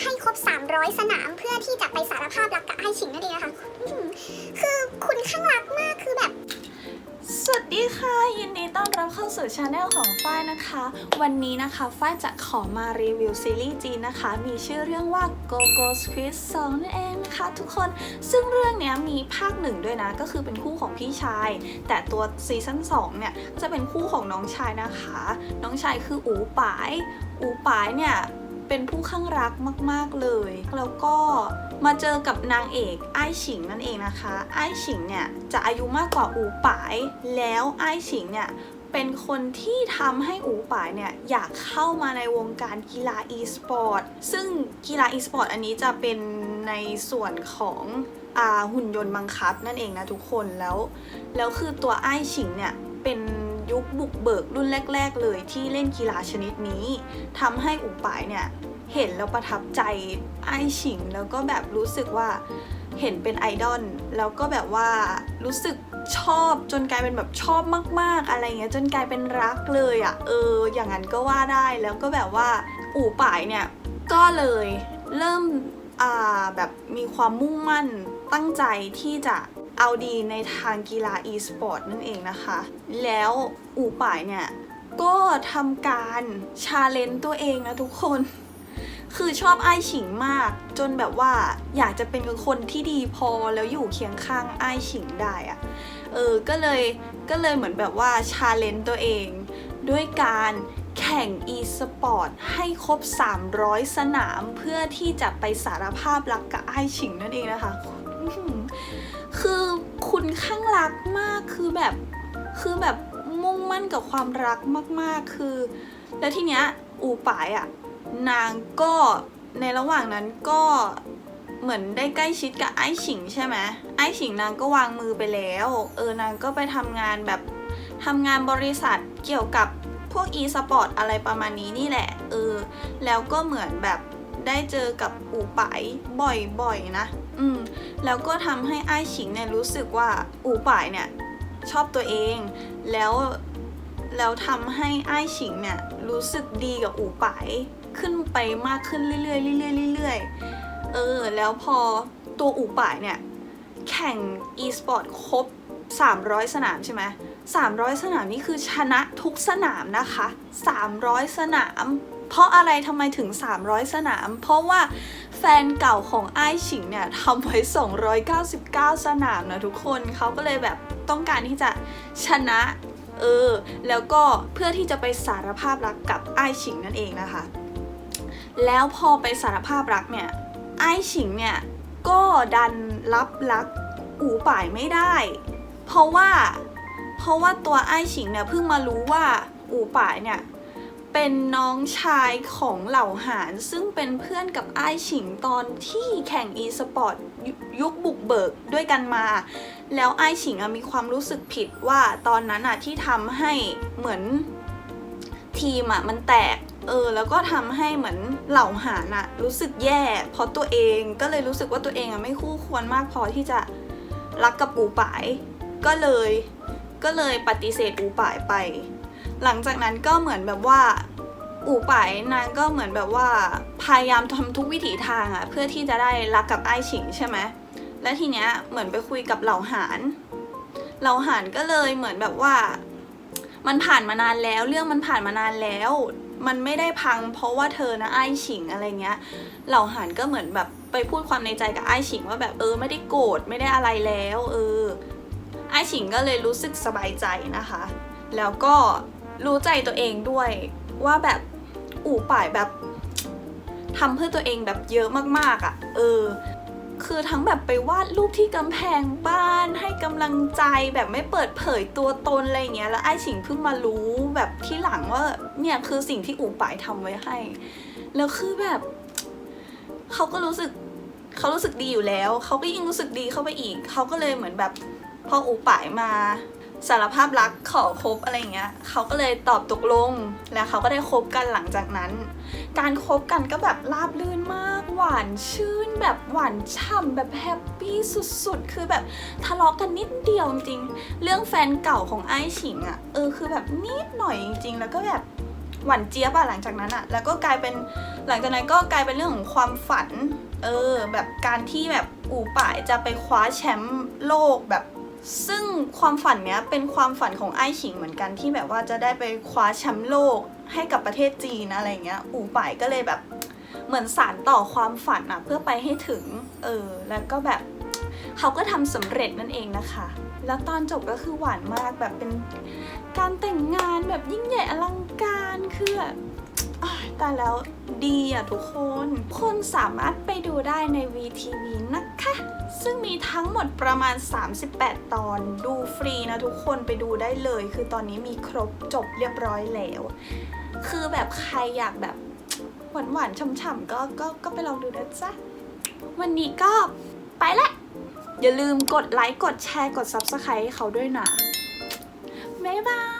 ให้ครบ 300 สนามเพื่อที่จะไปสารภาพรักกับไอ้ฉิงนั่นเองนะคะคือคุณข้างรักมากคือแบบสวัสดีค่ะ ยินดีต้อนรับเข้าสู่ช anel ของฝ้ายนะคะ วันนี้นะคะฝ้ายจะขอมารีวิวซีรีส์จีนนะคะ มีชื่อเรื่องว่า Go Go Squid 2นั่นเองนะคะ ทุกคนซึ่งเรื่องเนี้ยมีภาคหนึ่งด้วยนะ ก็คือเป็นคู่ของพี่ชาย แต่ตัวซีซั่น2เนี่ย จะเป็นคู่ของน้องชายนะคะ น้องชายคืออูปายอูปายเนี่ย เป็นผู้ข้างรักมาก ๆเลย แล้วก็มาเจอกับนางเอกไอ้ฉิงนั่นเองนะคะไอ้ฉิงเนี่ยจะอายุมากกว่าอูป่าย แล้วไอ้ฉิงเนี่ยเป็นคนที่ทำให้อูป่ายเนี่ยอยากเข้ามาในวงการกีฬา e-sport ซึ่งกีฬา e-sport อันนี้จะเป็นในส่วนของอาหุ่นยนต์บังคับนั่นเองนะทุกคนแล้ว แล้วคือตัวไอ้ฉิงเนี่ยเป็น ยุคบุกเบิกรุ่นแรก ๆ เลยที่เล่นกีฬาชนิดนี้ทำให้อูป่ายเนี่ยเห็นแล้วประทับใจไอฉิงแล้วก็แบบรู้สึกว่าเห็นเป็นไอดอลแล้วก็แบบว่ารู้สึกชอบจนกลายเป็นแบบชอบมาก ๆ อะไรเงี้ยจนกลายเป็นรักเลยอะ่ะเออ อย่างนั้นก็ว่าได้แล้วก็แบบว่าอู่ป่ายเนี่ยก็เลยเริ่มอ่าแบบมีความมุ่งมั่นตั้งใจที่จะ เอาดีในทางกีฬา e-sport นั่นเองนะคะ แล้วอู่ป่ายเนี่ย ก็ทำการชาเลนจ์ตัวเองนะทุกคน คือชอบไอ้ายฉิงมาก จนแบบว่าอยากจะเป็นคนที่ดีพอแล้วอยู่เคียงข้างไอ้ายฉิงได้อะเออ ก็เลยก็เลยเหมือนแบบว่าชาเลนจ์ตัวเอง ด้วยการแข่ง e-sport ให้ครบ 300 สนามเพื่อที่จะไปสารภาพรักกับไอ้ายฉิงนั่นเองนะคะ คือคุณข้างรักมากคือแบบคือแบบมุ่งมั่นกับความรักมากๆ คือ แล้วทีเนี้ยอูป่ายอะ่ะนางก็ในระหว่างนั้นก็เหมือนได้ใกล้ชิดกับไอ้ฉิงใช่ไหมไอ้ฉิงนางก็วางมือไปแล้ว เออนางก็ไปทำงานแบบทำงานบริษัทเกี่ยวกับพวก e สปอร์ตอะไรประมาณนี้นี่แหละ เออ แล้วก็เหมือนแบบ ได้เจอกับอูป่ายบ่อยๆนะ อืม แล้วก็ทำให้ไอ้ฉิงเนี่ยรู้สึกว่าอูป่ายเนี่ยชอบตัวเอง แล้วแล้วทำให้ไอ้ายฉิงเนี่ยรู้สึกดีกับอูป่ายขึ้นไปมากขึ้นเรื่อยๆเรื่อยๆเรื่อยๆเออ แล้วพอตัวอูป่ายเนี่ย แข่ง e-sport ครบ 300 สนามใช่ไหม300 สนามนี่คือชนะทุกสนามนะคะ 300 สนาม เพราะอะไรทำไมถึง 300 สนาม เพราะว่าแฟนเก่าของไอ้ฉิงเนี่ยทำไว้ 299 สนามนะทุกคนเขาก็เลยแบบต้องการที่จะชนะเออ แล้วก็เพื่อที่จะไปสารภาพรักกับไอ้ฉิงนั่นเองนะคะ แล้วพอไปสารภาพรักเนี่ยไอ้ฉิงเนี่ยก็ดันรับรักอูป่ายไม่ได้ เพราะว่า เพราะว่าตัวไอ้ฉิงเนี่ยเพิ่งมารู้ว่าอูป่ายเนี่ย เป็นน้องชายของเหล่าหานซึ่งเป็นเพื่อนกับไอ้ายฉิงตอนที่แข่ง e-sport ยุยุคบุกเบิกด้วยกันมา แล้วไอ้ายฉิงมีความรู้สึกผิดว่าตอนนั้นอะที่ทำให้เหมือนทีมอะมันแตกเออแล้วก็ทำให้เหมือนเหล่าหานอะรู้สึกแย่เพราะตัวเองก็เลยรู้สึกว่าตัวเองอะไม่คู่ควรมากพอที่จะรักกับอูป่าย ก็เลยก็เลยปฏิเสธอูป่ายไป หลังจากนั้นก็เหมือนแบบว่าอู่ป่นางก็เหมือนแบบว่าพยายามทำทุกวิถีทางอะเพื่อที่จะได้รักกับไอ้ฉิงใช่ไหมและทีเนี้ยเหมือนไปคุยกับเหล่าหานเหล่าหานก็เลยเหมือนแบบว่า มันผ่านมานานแล้วเรื่องมันผ่านมานานแล้ว มันไม่ได้พัง เพราะว่าเธอนะไอ้ฉิงอะไรเงี้ย เหล่าหานก็เหมือนแบบไปพูดความในใจกับไอ้ฉิงว่าแบบเออไม่ได้โกรธไม่ได้อะไรแล้ว เออไอ้ฉิงก็เลยรู้สึกสบายใจนะคะ แล้วก็ รู้ใจตัวเองด้วยว่าแบบอู่ป่ายแบบทำเพื่อตัวเองแบบเยอะมากๆอะ่ะ เออ คือทั้งแบบไปวาดรูปที่กำแพงบ้านให้กำลังใจแบบไม่เปิดเผยตัวตนอะไรเงี้ย แล้วไอ้ฉิงเพิ่งมารู้แบบที่หลังว่าเนี่ยคือสิ่งที่อู่ป่ายทำไว้ให้ แล้วคือแบบเขาก็รู้สึกเขารู้สึกดีอยู่แล้ว เขาก็ยิ่งรู้สึกดีเข้าไปอีก เขาก็เลยเหมือนแบบพออู่ป่ายมา สารภาพรักขอคบอะไรเงี้ยเขาก็เลยตอบตกลง แล้วเขาก็ได้คบกันหลังจากนั้น การคบกันก็แบบราบลื่นมาก หวานชื่นแบบหวานฉ่ำแบบแฮปปี้สุดๆ คือแบบทะเลาะกันนิดเดียวจริง เรื่องแฟนเก่าของไอ้ฉิงอะ่ะเออคือแบบนิดหน่อยจริง ๆ แล้วก็แบบหวานเจี๊ยบอะหลังจากนั้นอะแล้วก็กลายเป็นหลังจากนั้นก็กลายเป็นเรื่องของความฝัน เออ แบบการที่แบบอู่ป่ายจะไปคว้าแชมป์โลกแบบ ซึ่งความฝันเนี้ยเป็นความฝันของไอ้ฉิงเหมือนกันที่แบบว่าจะได้ไปคว้าแชมป์โลกให้กับประเทศจีนอะไรเงี้ย อู่ป่ายก็เลยแบบเหมือนสารต่อความฝันอะเพื่อไปให้ถึง เออ แล้วก็แบบเขาก็ทำสำเร็จนั่นเองนะคะ แล้วตอนจบก็คือหวานมากแบบเป็นการแต่งงานแบบยิ่งใหญ่อลังการ ตายแล้วดีอะทุกคนคนสามารถไปดูได้ใน VTV นะคะ ซึ่งมีทั้งหมดประมาณ 38 ตอนดูฟรีนะทุกคนไปดูได้เลย คือตอนนี้มีครบจบเรียบร้อยแล้ว คือแบบใครอยากแบบหวานๆฉ่ำๆก็ก็ก็ไปลองดูนะจ๊ะ วันนี้ก็ไปละอย่าลืมกดไลค์ กดแชร์ กด Subscribe ให้เขาด้วยนะบ๊ายบาย